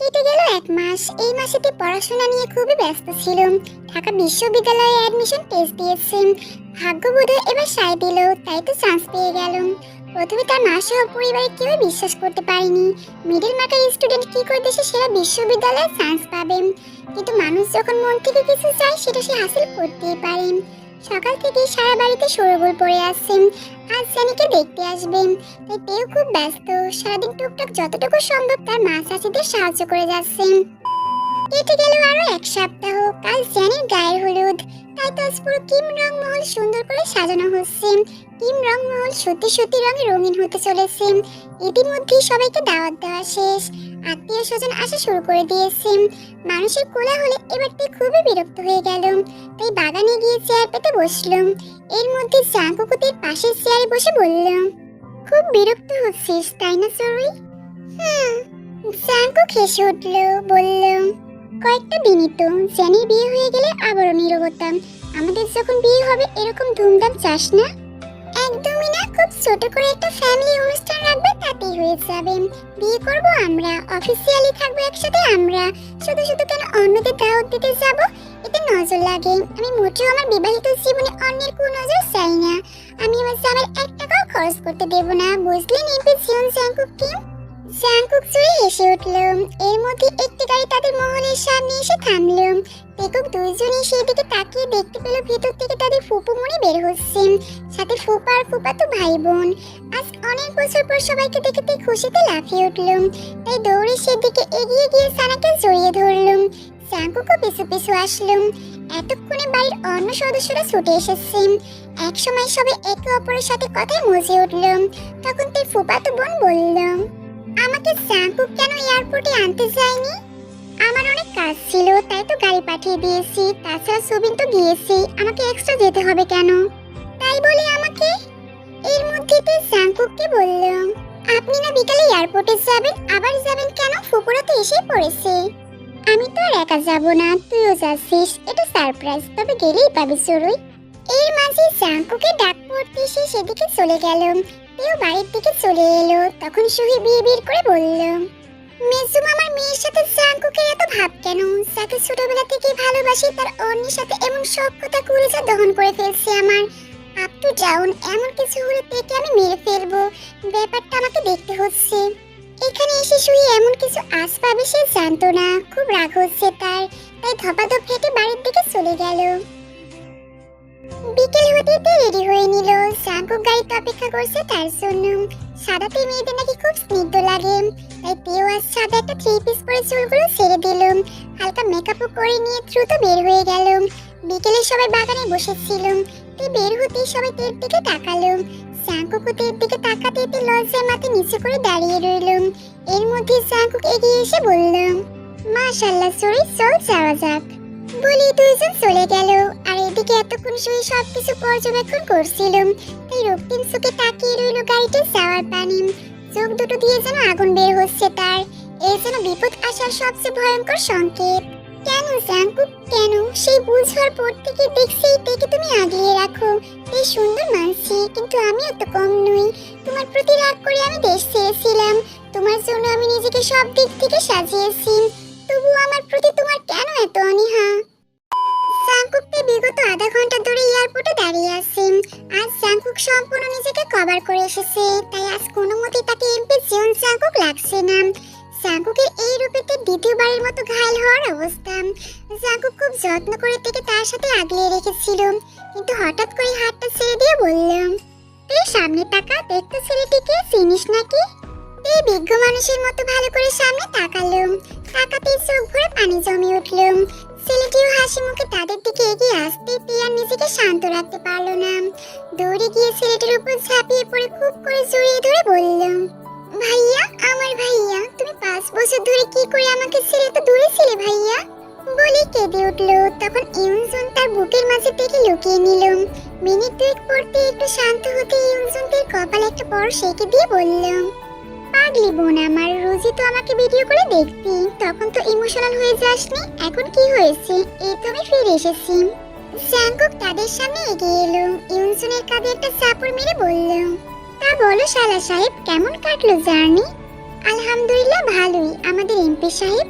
কেটে গেল এক মাস। এই মাসেতে পড়াশোনা নিয়ে খুবই ব্যস্ত ছিলাম। ঢাকা বিশ্ববিদ্যালয়ে অ্যাডমিশন টেস্ট দিয়েছি। ভাগ্যবোধ এবার সায় দিল, তাই তো চান্স পেয়ে গেলাম। প্রথমে তার মা সহ পরিবারের কেউ বিশ্বাস করতে পারেনি। মিডল মার্কের স্টুডেন্ট কি করে দেশে সেরা বিশ্ববিদ্যালয়ে চান্স পাবে? কিন্তু মানুষ যখন মন থেকে কিছু চায়, সেটা সে হাসিল করতেই পারে। সকাল থেকে সারা বাড়িতে শোরগোল পড়ে আসছেন। আজ জানিকে দেখতে আসবেন। তাই তেও খুব ব্যস্ত। সারাদিন টুকটাক যতটুকু সম্ভব তার মা চাচিদের সাহায্য করে যাচ্ছেন। কেটে গেল আরও এক সপ্তাহ। কাল জানির গায়ের হলুদ। তাই তো আজ পুরো কিম রং মহল সুন্দর করে সাজানো হচ্ছে। কিম রং মহল সত্যি সত্যি রঙে রঙিন হতে চলেছে। ইতিমধ্যেই সবাইকে দাওয়াত দেওয়া শেষ। আত্মীয় স্বজন আসা শুরু করে দিয়েছে। মানুষের কোলাহলে এবার তুই খুবই বিরক্ত হয়ে গেল। তাই বাগানে গিয়ে চেয়ার পেতে বসলাম এর মধ্যে জাঙ্কুকুতির পাশের চেয়ারে বসে বললাম খুব বিরক্ত হচ্ছিস, তাই না সরুই হুম। জাঙ্কু খেসে উঠল, বলল, কয়েকটা দিনই তো জেনির বিয়ে হয়ে গেলে আবারও নীরবতা। আমাদের যখন বিয়ে হবে, এরকম ধুমধাম চাস না? খুব ছোট করে একটা ফ্যামিলি অনুষ্ঠান রাখবে, তাতেই হয়ে যাবে। বিয়ে করব আমরা অফিসিয়ালি থাকব একসাথে আমরা। শুধু শুধু কেন অন্যদের দাওয়াত দিতে যাব, এতে নজর লাগে। আমি মোটেও আমার বিবাহিত জীবনে অন্যের কোনো নজর চাই না। আমি আমার জামাই এক টাকাও খরচ করতে দেব না, বুঝলেন এই জিয়ন জাঙ্কুক কি জাঙ্কুক চুরি হেসে উঠল। এর মধ্যে একটি গাড়ি তাদের মহলের সামনে এসে থামল। পেকক দুইজনই সেদিকে তাকিয়ে দেখতে পেল ভেতর থেকে তাদের ফুপু মনে বের হচ্ছে। সাথে ফুপা আর ফুপা তো ভাই বোন আজ অনেক বছর পর সবাইকে দেখতে খুশিতে লাফিয়ে উঠলুম তাই দৌড়ে সেদিকে এগিয়ে গিয়ে সানাকে জড়িয়ে ধরলুম জাঙ্কুকও পিছু পিছু আসলুম এতক্ষণে বাড়ির অন্য সদস্যরা ছুটে এসেছে। এক সময় সবাই একে অপরের সাথে কথায় মজে উঠলুম তখন তাই ফুপাতো বোন বলল আমাকে জাঙ্কুক কেন এয়ারপোর্টে আনতে যায়নি? আমার অনেক কাজ ছিল, তাই তো গাড়ি পাঠিয়ে দিয়েছি। তাছাড়া সুবিন তো গিয়েছি আমাকে এক্সট্রা যেতে হবে কেন? তাই বলে আমাকে এর মধ্যে তো জাঙ্কুককে বললাম, আপনি না বিকালে এয়ারপোর্টে যাবেন, আবার যাবেন কেন? ফুপুরা তো এসেই পড়েছে। আমি তো আর একা যাব না, তুইও যাচ্ছিস, এটা সারপ্রাইজ তবে গেলেই পাবি চড়ুই। এর মাঝে জাঙ্কুকে ডাক পড়তে সে সেদিকে চলে গেল। তেও বাড়ির দিকে চলে এলো, তখন সুহি বিয়ে বিয়ে করে বলল, মেজুম, আমার মেয়ের সাথে জাঙ্কুকে এত ভাব কেন? যাকে ছোটবেলা থেকে ভালোবাসি, তার অন্যের সাথে এমন কথা কুড়েজা দহন করে ফেলছে আমার। আপ টু ডাউন, এমন কিছু হলে পেটে আমি মেরে ফেলব। ব্যাপারটা আমাকে দেখতে হচ্ছে। এখানে এসে শুয়ে এমন কিছু আশ পাবে সে জানতো না। খুব রাগ হচ্ছে তার। করছে তার জন্য সাদাতে মেয়েদের নাকি খুব স্নিগ্ধ লাগে। তাই তেও আজ সাদা একটা থ্রি পিস পরে চুলগুলো ছেড়ে দিল হালকা মেকআপও করে নিয়ে দ্রুত বের হয়ে গেল বিকেলে সবাই বাগানে বসেছিল তে বের হতেই সবাই তের দিকে তাকালো জাঙ্কুকও তের দিকে তাকাতে তে লজ্জায় মাথা নিচু করে দাঁড়িয়ে রইল এর মধ্যে জাঙ্কুক এগিয়ে এসে বলল মাশাল্লাহ সরি চল যাওয়া যাক। বলি দুইজন চলে গেল। আর এদিকে এতক্ষণ শুয়ে সবকিছু পর্যবেক্ষণ করছিলাম। তাই রক্তিম চোখে তাকিয়ে রইল গাড়িতে যাওয়ার পানি। চোখ দুটো দিয়ে যেন আগুন বের হচ্ছে তার। এই যেন বিপদ আসার সবচেয়ে ভয়ঙ্কর সংকেত। কেন জাঙ্কুক কেন? সেই বুঝ হওয়ার পর থেকে দেখছি দেখে তুমি আগলিয়ে রাখো। বেশ সুন্দর মানছি কিন্তু আমি তো কম নই। তোমার প্রতি রাগ করে আমি দেশ ছেড়েছিলাম। তোমার জন্য আমি নিজেকে সব দিক থেকে সাজিয়েছি। তবু আমার প্রতি তোমার কেন এত অনীহা? জাংকুককে বিগত আধা ঘণ্টা ধরে এয়ারপোর্টে দাঁড়িয়ে আছে। আজ জাংকুক সম্পূর্ণ নিজেকে কভার করে এসেছে। তাই আজ কোনো মতেই তাকে এমপি জিয়ন জাংকুক লাগছে না। জাংকুকের এই রূপেতে দ্বিতীয়বারের মতো ঘায়ল হওয়ার অবস্থা। জাংকুক খুব যত্ন করে থেকে তার সাথে আগলিয়ে রেখেছিল। কিন্তু হঠাৎ করে হাতটা ছেড়ে দিয়ে বললাম তুই সামনে তাকা, দেখতে ছেলেটিকে চিনিস নাকি? এই বিজ্ঞ মানুষের মতো ভালো করে সামনে তাকালো। তাকাতেই চোখ ভরে পানি জমে উঠল। ছেলেটিও হাসি মুখে তাদের দিকে এগিয়ে আসতে পিয়ার নিজেকে শান্ত রাখতে পারল না। দৌড়ে গিয়ে ছেলেটির উপর ঝাঁপিয়ে পড়ে খুব করে জড়িয়ে ধরে বলল, ভাইয়া, আমার ভাইয়া, তুমি পাঁচ বছর ধরে কি করে আমাকে ছেড়ে তো দূরে ছিলে ভাইয়া? বলে কেঁদে উঠল। তখন ইউনজন তার বুকের মাঝে থেকে লুকিয়ে নিল। মিনিট দুয়েক পড়তে একটু শান্ত হতে ইউনজন তার কপালে একটা বড় সেঁকে দিয়ে বলল পাগলি বোন, আমার রোজই তো আমাকে ভিডিও করে দেখতি। তখন তো ইমোশনাল হয়ে যাসনি, এখন কি হয়েছে? এই তো আমি ফিরে এসেছি। জ্যাঙ্কক তাদের সামনে এগিয়ে এলো, ইউনসনের কাঁধে একটা চাপড় মেরে বলল, তা বলো শালা সাহেব, কেমন কাটলো জার্নি? আলহামদুলিল্লাহ, ভালোই। আমাদের এমপি সাহেব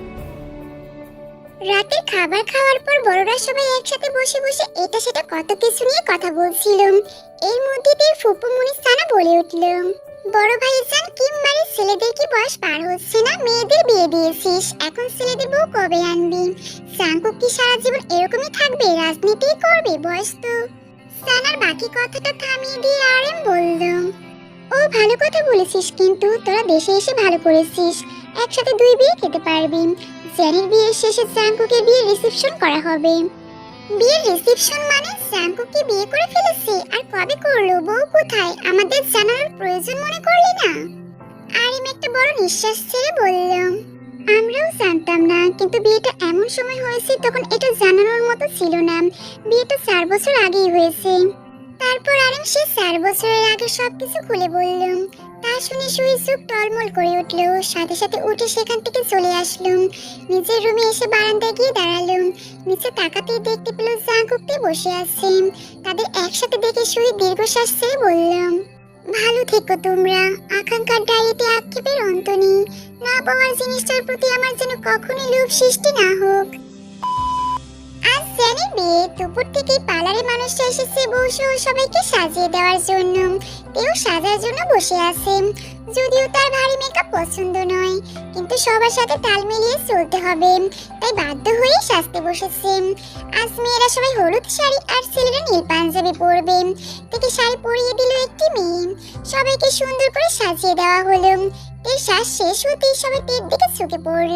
রাতের খাবার খাওয়ার পর বড়রা সবাই একসাথে বসে বসে এটা সেটা কত কিছু নিয়ে কথা বলছিলাম। এর মধ্যে দিয়ে ফুপু মুনিস্তানা বলে উঠল, বড় ভাইজান কিম মানে ছেলেদের কি বয়স পার হচ্ছে না? মেয়েদের বিয়ে দিয়েছিস। এখন ছেলেদের বউ কবে আনবি? সাংকুক কি সারা জীবন এরকমই থাকবে? রাজনীতি করবে বয়স তো। সানার বাকি কথাটা থামিয়ে দিয়ে আরএম বলল ও ভালো কথা বলেছিস, কিন্তু তোরা দেশে এসে ভালো করেছিস। একসাথে দুই বিয়ে খেতে পারবি। জেনের বিয়ের শেষে জাঙ্কুকে বিয়ের রিসেপশন করা হবে। বিয়ের রিসেপশন মানে জাঙ্কুকে বিয়ে করে ফেলেছি, আর কবে করল, বউ কোথায়? আমাদের জানার প্রয়োজন মনে করলি না? আরিম একটা বড় নিঃশ্বাস ছেড়ে বলল, আমরাও জানতাম না, কিন্তু বিয়েটা এমন সময় হয়েছে, তখন এটা জানানোর মতো ছিল না। বিয়েটা চার বছর আগেই হয়েছে। তারপর আরিম সে চার বছরের আগে সবকিছু খুলে বললাম তা শুনে সুই চোখ টলমল করে উঠল। সাথে সাথে উঠে সেখান থেকে চলে আসলাম নিজের রুমে এসে বারান্দায় গিয়ে দাঁড়ালাম নিচে তাকাতেই দেখতে পেল জাঙ্কুকতে বসে আছে। তাদের একসাথে দেখে সুই দীর্ঘশ্বাস ছেড়ে বললাম ভালো থেকো তোমরা। আকাঙ্ক্ষার ডায়েরিতে আক্ষেপের অন্ত নেই। না পাওয়ার জিনিসটার প্রতি আমার যেন কখনোই লোভ সৃষ্টি না হোক। আজ জানি বিয়ে, দুপুর থেকেই পার্লারে মানুষটা এসেছে বউ সহ সবাইকে সাজিয়ে দেওয়ার জন্য। কেউ সাজার জন্য বসে আছে। যদিও তার ভারী মেকআপ পছন্দ নয়, কিন্তু সবার সাথে তাল মিলিয়ে চলতে হবে। তাই বাধ্য হয়ে সাজতে বসেছে। আজ মেয়েরা সবাই হলুদ শাড়ি আর ছেলেরা নীল পাঞ্জাবি পরবে। থেকে শাড়ি পরিয়ে দিল একটি মেয়ে। সবাইকে সুন্দর করে সাজিয়ে দেওয়া হলো। এর শ্বাস শেষ হতেই সবাই টের দিকে ঝুঁকে পড়ল।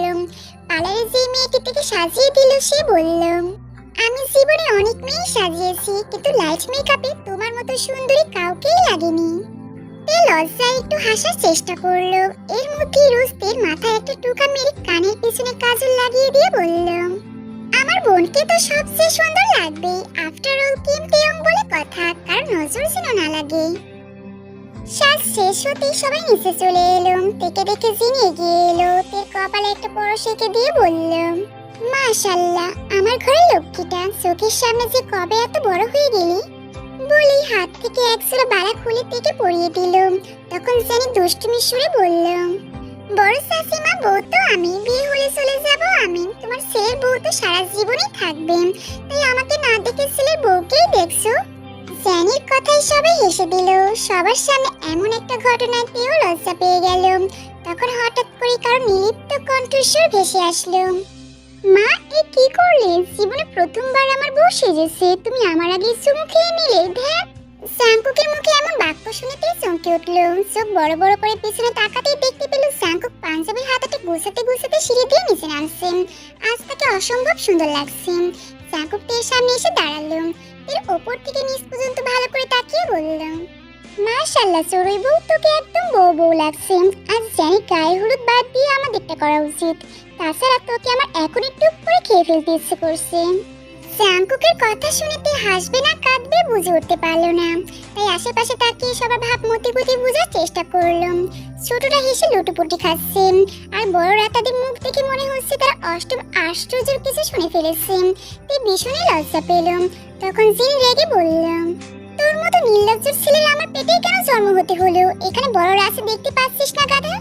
পার্লারে যে মেয়েটি থেকে সাজিয়ে দিল সে বলল, আমি জীবনে অনেক মেয়ে সাজিয়েছি, কিন্তু লাইট মেকআপে তোমার মতো সুন্দরী কাউকেই লাগেনি। তে লজ্জায় একটু হাসার চেষ্টা করল। এর মধ্যে রোস্তের মাথায় একটা টুকা মেরে কানের পিছনে কাজল লাগিয়ে দিয়ে বলল, আমার বোনকে তো সবচেয়ে সুন্দর লাগবে। আফটার অল কিম বলে কথা কার নজর যেন না লাগে। শ্বাস শেষ হতেই সবাই নিচে চলে এলো তেকে দেখে জিনি এগিয়ে এলো। তের কপালে একটা পরশ এঁকে দিয়ে বলল মাশাল্লাহ, আমার ঘরে লক্ষ্মীটা, চোখের সামনে যে কবে এত বড় হয়ে গেলি? বলেই হাত থেকে এক জোড়া বালা খুলে থেকে পরিয়ে দিল তখন জানি দুষ্টুমি সুরে বলল বড় শাশুমা বউ তো আমি, বিয়ে হলে চলে যাব আমি। তোমার ছেলের বউ তো সারা জীবনই থাকবে। তাই আমাকে না দেখে ছেলের বউকেই দেখছ? জ্যানির কথায় সবাই হেসে দিল। সবার সামনে এমন একটা ঘটনাতেও লজ্জা পেয়ে গেল তখন হঠাৎ করে কারও নিলিপ্ত কণ্ঠস্বর ভেসে আসলো। মা, এ কি করলে? জীবনে প্রথমবার আমার বউ সেজেছে। তুমি আমার আগে চুমু খেয়ে নিলে ধ্যাত স্যাংকুকের মুখে এমন বাক্য শুনেতেই চমকে উঠল। চোখ বড় বড় করে পিছনে তাকাতেই দেখতে পেল স্যাংকুক পাঞ্জাবির হাতাটা গুছাতে গুছাতে সিঁড়ি দিয়ে নিচে নামছে আজ তাকে অসম্ভব সুন্দর লাগছে। স্যাংকুক তের সামনে এসে দাঁড়াল। এর ওপর থেকে নিচ পর্যন্ত ভালো করে তাকিয়ে বললাম মাশাল্লাহ চড়ুই বউ তোকে একদম বউ বউ লাগছে। আজ জানি গায়ে হলুদ বাদ দিয়ে আমাদেরটা করা উচিত। তাছাড়া তোকে আমার এখন একটু করে খেয়ে ফেলতে ইচ্ছে করছে। জাংকুকের কথা শুনে শুনেতে হাসবে না, কাঁদবে, বুঝে উঠতে পারল না। তাই আশেপাশে তাকিয়ে সবার ভাবমতি গতি বোঝার চেষ্টা করলাম ছোটরা হেসে লুটোপুটি খাচ্ছে, আর বড়রা তাদের মুখ দেখে মনে হচ্ছে তারা অষ্টম আশ্চর্যের কিছু শুনে ফেলেছে। তাই ভীষণই লজ্জা পেলাম তখন জিন রেগে বললাম তোর মতো নির্লজ্জের ছেলের আমার পেটেই কেন জন্ম হতে হলো? এখানে বড়রা আছে, দেখতে পাচ্ছিস না গাধা?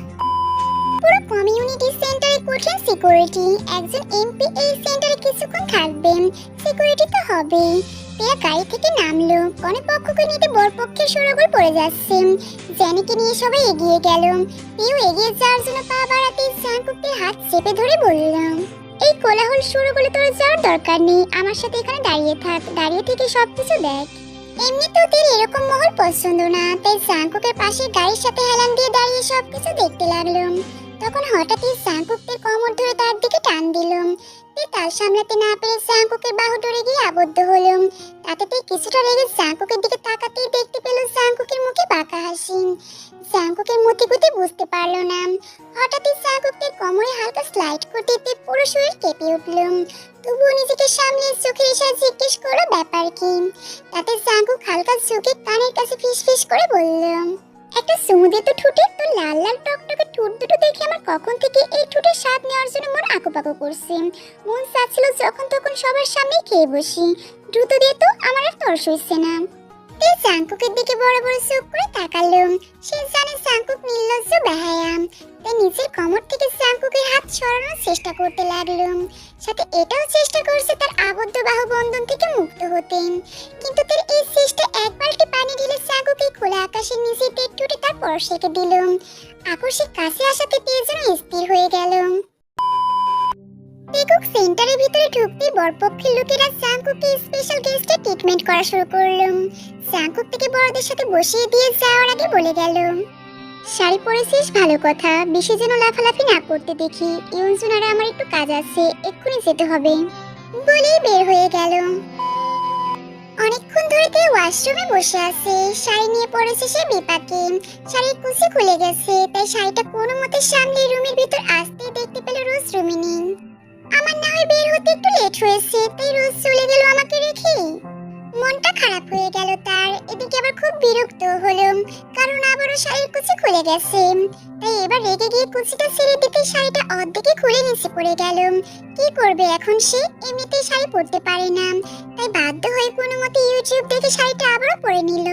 পুরো কমিউনিটি সেন্টারে কঠিন সিকিউরিটি, একজন এমপি এই সেন্টারে কিছুক্ষণ থাকবেন সিকিউরিটি তো হবেই। পেয়া গাড়ি থেকে নামলো কোনো পক্ষকে নিতে বর পক্ষের সরগোল পড়ে যাচ্ছে। জ্যানিকে নিয়ে সবাই এগিয়ে গেল। পিউ এগিয়ে যাওয়ার জন্য পা বাড়াতে জ্যানকুকের হাত চেপে ধরে বললাম, এই কোলাহল শুরু করলে তোর যাওয়ার দরকার নেই, আমার সাথে এখানে দাঁড়িয়ে থাক, দাঁড়িয়ে থেকে সবকিছু দেখ। এমনিতেও তোর এরকম মহল পছন্দ না, তাই জাঙ্কুকের পাশে গাড়ির সাথে হেলান দিয়ে দাঁড়িয়ে সবকিছু দেখতে লাগলাম তখন হঠাৎই জাঙ্কুকের কোমর ধরে তার দিকে টান দিলাম। তে তাল সামলাতে না পেরে জাঙ্কুকের বাহু ধরে গিয়ে আবদ্ধ হলাম। তাতে তে কিছুটা রেগে জাঙ্কুকের দিকে তাকাতেই দেখতে পেল জাঙ্কুকের মুখে বাঁকা হাসি। জাঙ্কুকের মতিগতি বুঝতে পারল না। হঠাৎই জাঙ্কুকের কোমরে হালকা স্লাইড করতে তে পুরো শরীর কেঁপে উঠল তবুও নিজেকে সামলে চোখের ইশারা জিজ্ঞেস করল, ব্যাপার কি? তাতে জাঙ্কুক হালকা চোখে কানের কাছে ফিস ফিস করে বলল একটা সুমুদে তো ঠুটে তো লাল লাল টকটকে ঠুট দুটো দেখে আমার কখন থেকে এই ঠুটের স্বাদ নেওয়ার জন্য মন আঁকুপাকু করছে। মন চাচ্ছিল যখন তখন সবার সামনে খেয়ে বসি। দ্রুত দিয়ে তো আমার আর তর্স হইছে না। তে জাংকুকের দিকে বড় বড় চোখ করে তাকালো সে জানে জাংকুক নির্লজ্জ বেহায়াম। তাই নিজের কোমর থেকে জাংকুকের হাত সরানোর চেষ্টা করতে লাগল সাথে এটাও চেষ্টা করছে তার আবদ্ধ বাহু বন্ধন থেকে মুক্ত হতে। কিন্তু তার এই চেষ্টা এক বালতি পানি ঢেলে জাংকুকে খোলা আকাশের নিচে তেট টুটে তার পরশ রেখে দিল আকস্মিক কাছে আসাতে তে যেন স্থির হয়ে গেল সেন্টারের ভিতরে ঢুকতেই বরপক্ষের লোকেরা জাংকুককে স্পেশাল গেস্টে ট্রিটমেন্ট করা শুরু করল জাংকুক থেকে বড়দের সাথে বসিয়ে দিয়ে যাওয়ার আগে বলে গেল শাড়ি পরেছিস? ভালো কথা। বেশি যেন লাফালাফি না করতে দেখি। ইউনজুনারা আমার একটু কাজ আছে, এক্ষুনি যেতে হবে। বলেই বের হয়ে গেল অনেকক্ষণ ধরে তে ওয়াশরুমে বসে আছে। শাড়ি নিয়ে পড়েছে সে বিপাকে। শাড়ির কুচি খুলে গেছে, তাই শাড়িটা কোনো মতে সামনে রুমের ভিতর আসতে দেখতে পেল রোজ রুমিনী। না বের হতে একটু লেট হয়েছে, তাই রোজ চলে গেল আমাকে রেখে। মনটা খারাপ হয়ে গেল তার, এদিকে আবার খুব বিরক্ত হলো কারণ আবারও শাড়ির কুচি খুলে গেছে। তাই এবার রেগে গিয়ে কুচিটা ছেড়ে দিতে শাড়িটা অর্ধেকে খুলে নিচে পড়ে গেল। কি করবে এখন সে? এমনিতেই শাড়ি পরতে পারে না। তাই বাধ্য হয়ে কোনো মতে ইউটিউব দেখে শাড়িটা আবারও পরে নিল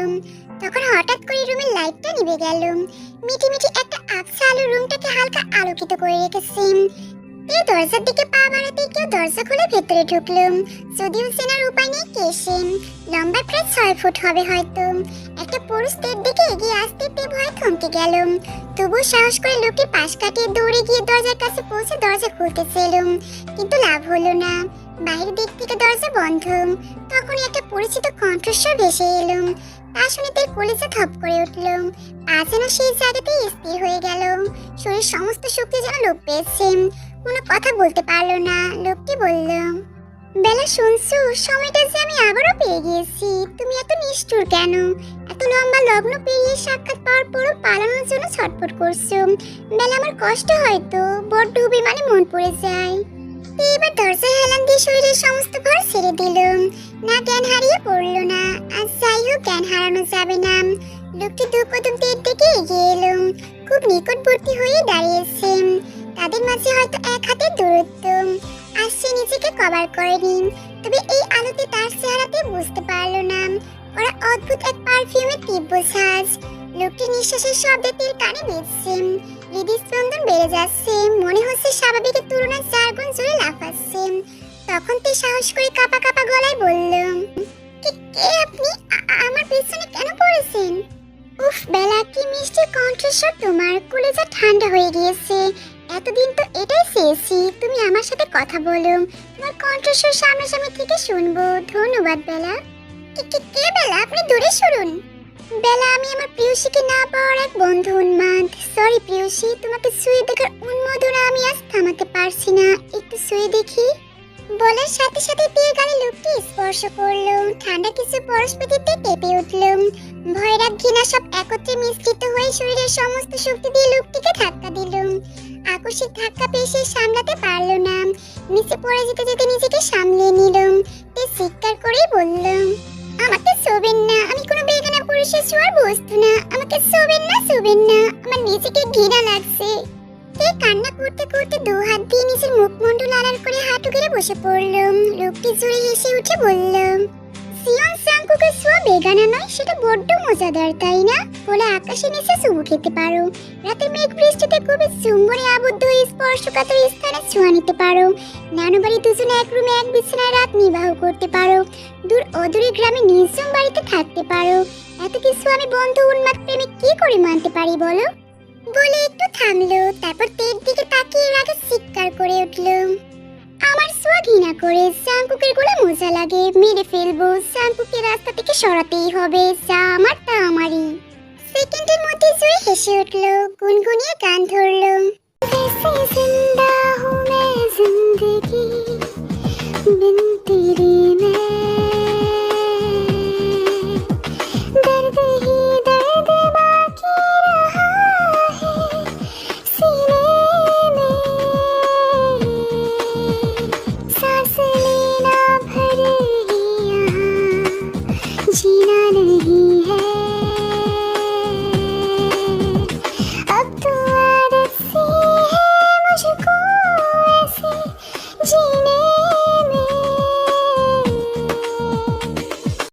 তখন হঠাৎ করে রুমের লাইটটা নিভে গেল। মিটি মিটি একটা আবছা আলো রুমটাকে হালকা আলোকিত করে রেখেছে। এই দরজার দিকে পা বাড়াতে কেউ দরজা খুলে ভেতরে ঢুকলো যদিও চেনার উপায় নেই কে সে লম্বা প্রায় ছয় ফুট হবে হয়তো। একটা পুরুষ তের দিকে এগিয়ে আসতে তে ভয়ে থমকে গেল তবুও সাহস করে লোকটি পাশ কাটিয়ে দৌড়ে গিয়ে দরজার কাছে পৌঁছে দরজা খুলতে চেলুম কিন্তু লাভ হলো না। বাইরের দিক থেকে দরজা বন্ধ। তখনই একটা পরিচিত কণ্ঠস্বর ভেসে এলো তা শুনে তার কলিজা থপ করে উঠল পা যেন সেই জায়গাতেই স্থির হয়ে গেল শরীর সমস্ত শক্তি যেন লোপ পেয়েছে। কোনো কথা বলতে পারল না, লোকটি বলল, বেলা শুনছো, সময়টা যে আমি আবারও পেয়ে গিয়েছি, তুমি এত নিষ্ঠুর কেন? এত লম্বা লগ্ন পেরিয়ে সাক্ষাৎ পাওয়ার পরও পালানোর জন্য ছটফট করছ। বেলা আমার কষ্ট হয়তো বড় বড্ড মানে মন পড়ে যায়। এবার দরজায় হেলান দিয়ে শরীরের সমস্ত ভর ছেড়ে দিল। না জ্ঞান হারিয়ে পড়ল না, আর যাই হোক জ্ঞান হারানো যাবে না। লোকটি দু কদম তীর দিকে এগিয়ে এলো, খুব নিকটবর্তী হয়ে দাঁড়িয়েছে। তাদের মাঝে হয়তো এক হাতে দূরত্ব, আর সে নিজেকে কভার করে করেনি তবে এই আলোতে তার চেহারাতে বুঝতে পারল না। ওরা অদ্ভুত এক পারফিউমের তীব্র সাজ। লোকটি নিঃশ্বাসের শব্দে তেল কানে বেজছে হৃদস্পন্দন বেড়ে যাচ্ছে। মনে হচ্ছে স্বাভাবিকের তুলনায় চার গুণ জোরে লাফাচ্ছে। তখন তে সাহস করে কাপা কাপা গলায় বলল, কে আপনি? আমার পেছনে কেন পড়েছেন? উফ, বেলা কি মিষ্টি কণ্ঠস্বর? তোমার কলেজা ঠান্ডা হয়ে গিয়েছে। এতদিন তো এটাই চেয়েছি, তুমি আমার সাথে কথা বলো। তোমার কণ্ঠস্বর সামনাসামনি থেকে শুনব। ধন্যবাদ, বেলা। কে- বেলা? আপনি দূরে শুনুন বেলা, আমি আমার প্রিয়সীকে না পাওয়ার এক বন্ধু উন্মাদ। সরি প্রিয়সী, তোমাকে শুয়ে দেখার উন্মাদনা আমি আজ থামাতে পারছি না। একটু শুয়ে দেখি। বলার সাথে সাথে পেয়ে গালে লোকটি স্পর্শ করল। ঠান্ডা কিছু পরস্পতিতে কেঁপে উঠল। ভয় রাগ ঘৃণা সব একত্রে মিশ্রিত হয়ে শরীরের সমস্ত শক্তি দিয়ে লোকটিকে ধাক্কা দিল। আকস্মিক ধাক্কা পেয়ে সে সামলাতে পারল না। নিচে পড়ে যেতে যেতে নিজেকে সামলে নিল তে চিৎকার করেই বলল, আমাকে শোবেন না। আমি কোনো বেগানা পুরুষের ছোঁয়ার বস্তু না। আমাকে শোবেন না শোবেন না। আমার নিজেকে ঘৃণা লাগছে। তে কান্না করতে করতে দু হাত দিয়ে নিজের মুখমণ্ডল আড়াল করে হাঁটু গেড়ে বসে পড়ল। লোকটি জোরে হেসে উঠে বলল সিয়ন সাংকুকে ছোঁয়া বেগানা নয়, সেটা বড্ড মজাদার, তাই না? বলে আকাশে নিচে চুমু খেতে পারো। রাতে মেঘ বৃষ্টিতে খুবই চুম্বনে আবদ্ধ হয়ে স্পর্শকাতর স্থানে ছোঁয়া নিতে পারো। নানুবাড়ি দুজনে এক রুমে এক বিছানায় রাত নির্বাহ করতে পারো। দূর অদূরে গ্রামে নির্জন বাড়িতে থাকতে পারো। এত কিছু আমি বন্ধু উন্মাদ প্রেমে কি করে মানতে পারি, বলো? বলে একটু থামলো, তারপর তের দিকে তাকিয়ে রাগে চিৎকার করে উঠল। আমার সোয়া করে জাঙ্কুকের গোলা মজা লাগে। মেরে ফেলব জাঙ্কুকে রাস্তা থেকে সরাতেই হবে, যা আমার তা আমারই। সেকেন্ডের মধ্যে জুই হেসে উঠল, গুনগুনিয়ে গান ধরলো। জিন্দা জিন্দগি বিন